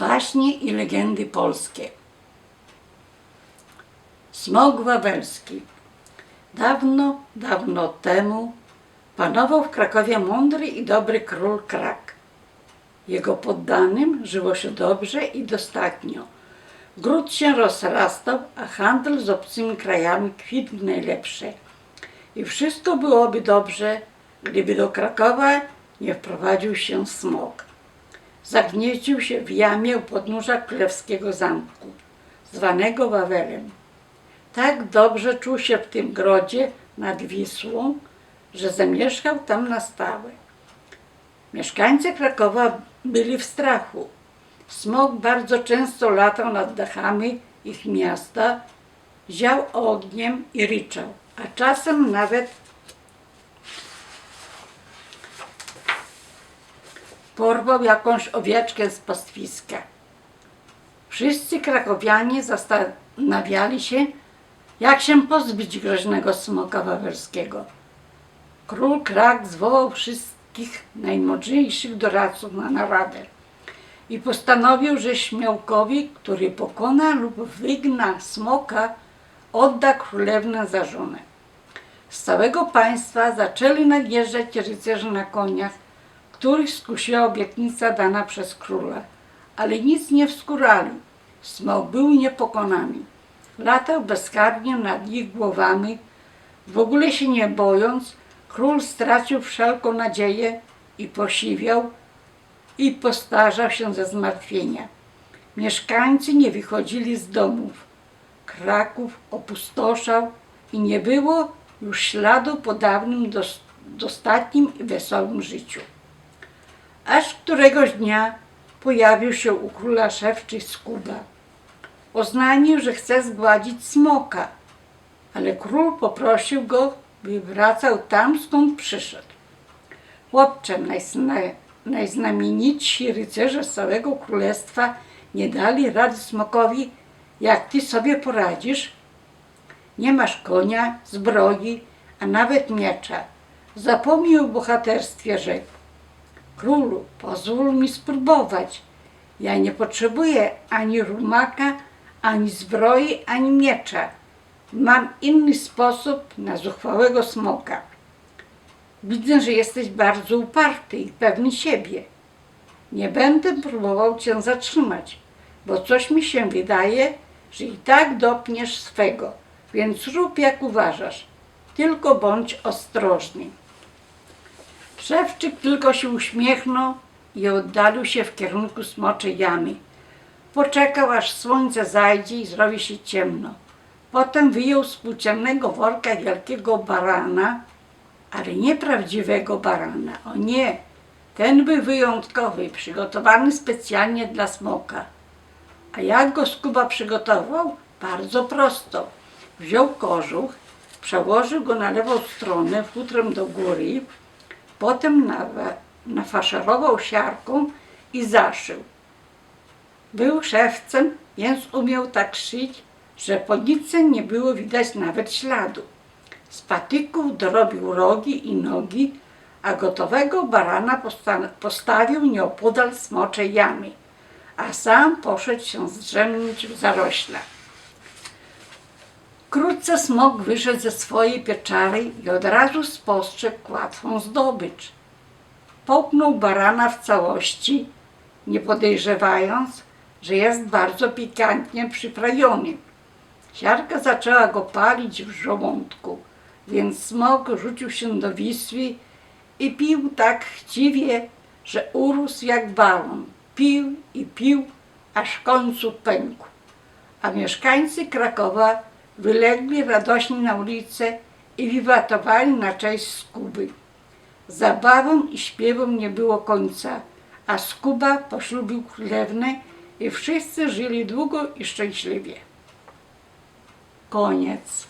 Baśnie i legendy polskie. Smok wawelski. Dawno, dawno temu panował w Krakowie mądry i dobry król Krak. Jego poddanym żyło się dobrze i dostatnio. Gród się rozrastał, a handel z obcymi krajami kwitł najlepsze. I wszystko byłoby dobrze, gdyby do Krakowa nie wprowadził się smok. Zagnieździł się w jamie u podnóża królewskiego zamku, zwanego Wawelem. Tak dobrze czuł się w tym grodzie nad Wisłą, że zamieszkał tam na stałe. Mieszkańcy Krakowa byli w strachu. Smok bardzo często latał nad dachami ich miasta, ział ogniem i ryczał, a czasem nawet porwał jakąś owieczkę z pastwiska. Wszyscy krakowianie zastanawiali się, jak się pozbyć groźnego smoka wawelskiego. Król Krak zwołał wszystkich najmądrzejszych doradców na naradę i postanowił, że śmiałkowi, który pokona lub wygna smoka, odda królewnę za żonę. Z całego państwa zaczęli nadjeżdżać rycerze na koniach, których skusiła obietnica dana przez króla, ale nic nie wskórali. Smok był niepokonany. Latał bezkarnie nad ich głowami, w ogóle się nie bojąc, król stracił wszelką nadzieję i posiwiał i postarzał się ze zmartwienia. Mieszkańcy nie wychodzili z domów. Kraków opustoszał i nie było już śladu po dawnym, dos- dostatnim i wesołym życiu. Aż któregoś dnia pojawił się u króla szewczy Skuba. Oznajmił, że chce zgładzić smoka, ale król poprosił go, by wracał tam, skąd przyszedł. Chłopcze, najzna, najznamienitsi rycerze z całego królestwa nie dali rady smokowi, jak ty sobie poradzisz. Nie masz konia, zbroi, a nawet miecza. Zapomnij o bohaterstwie rzekł. Królu, pozwól mi spróbować. Ja nie potrzebuję ani rumaka, ani zbroi, ani miecza. Mam inny sposób na zuchwałego smoka. Widzę, że jesteś bardzo uparty i pewny siebie. Nie będę próbował cię zatrzymać, bo coś mi się wydaje, że i tak dopniesz swego, więc rób jak uważasz. Tylko bądź ostrożny. Szewczyk tylko się uśmiechnął i oddalił się w kierunku smoczej jamy. Poczekał, aż słońce zajdzie i zrobi się ciemno. Potem wyjął z płóciennego worka wielkiego barana, ale nie prawdziwego barana. O nie, ten był wyjątkowy, przygotowany specjalnie dla smoka. A jak go Skuba przygotował? Bardzo prosto. Wziął kożuch, przełożył go na lewą stronę futrem do góry, potem nafaszerował siarką i zaszył. Był szewcem, więc umiał tak szyć, że po nitce nie było widać nawet śladu. Z patyków dorobił rogi i nogi, a gotowego barana posta- postawił nieopodal smoczej jamy, a sam poszedł się zdrzemnąć w zaroślach. Wkrótce smok wyszedł ze swojej pieczary i od razu spostrzegł łatwą zdobycz. Połknął barana w całości, nie podejrzewając, że jest bardzo pikantnie przyprawiony. Siarka zaczęła go palić w żołądku, więc smok rzucił się do Wisły i pił tak chciwie, że urósł jak balon. Pił i pił, aż w końcu pękł. A mieszkańcy Krakowa wylegli radośnie na ulicę i wiwatowali na cześć Skuby. Zabawom i śpiewom nie było końca, a Skuba poślubił królewnę i wszyscy żyli długo i szczęśliwie. Koniec.